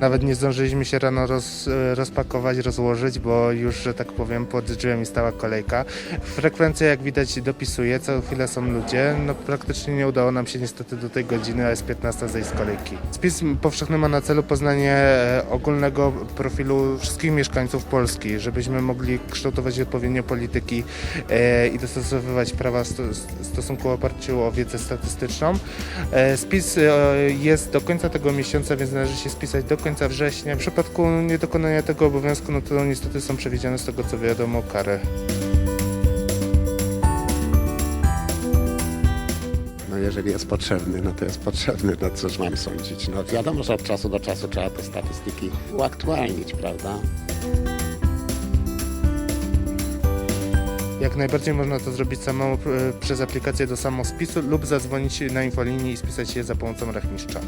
Nawet nie zdążyliśmy się rano roz, rozpakować, rozłożyć, bo już, że tak powiem, pod drzwiami stała kolejka. Frekwencja, jak widać, dopisuje, co chwilę są ludzie. No praktycznie nie udało nam się niestety do tej godziny, a jest 15 zejść z kolejki. Spis powszechny ma na celu poznanie e, ogólnego profilu wszystkich mieszkańców Polski, żebyśmy mogli kształtować odpowiednio polityki e, i dostosowywać prawa w stosunku oparciu o wiedzę statystyczną. E, Spis jest do końca tego miesiąca, więc należy się spisać do końca września. W przypadku niedokonania tego obowiązku, no to niestety są przewidziane z tego co wiadomo kary. No jeżeli jest potrzebny, no to jest potrzebny, no cóż mam sądzić. No wiadomo, że od czasu do czasu trzeba te statystyki uaktualnić, prawda? Jak najbardziej można to zrobić samemu e, przez aplikację do samospisu lub zadzwonić na infolinii i spisać je za pomocą rachmistrza.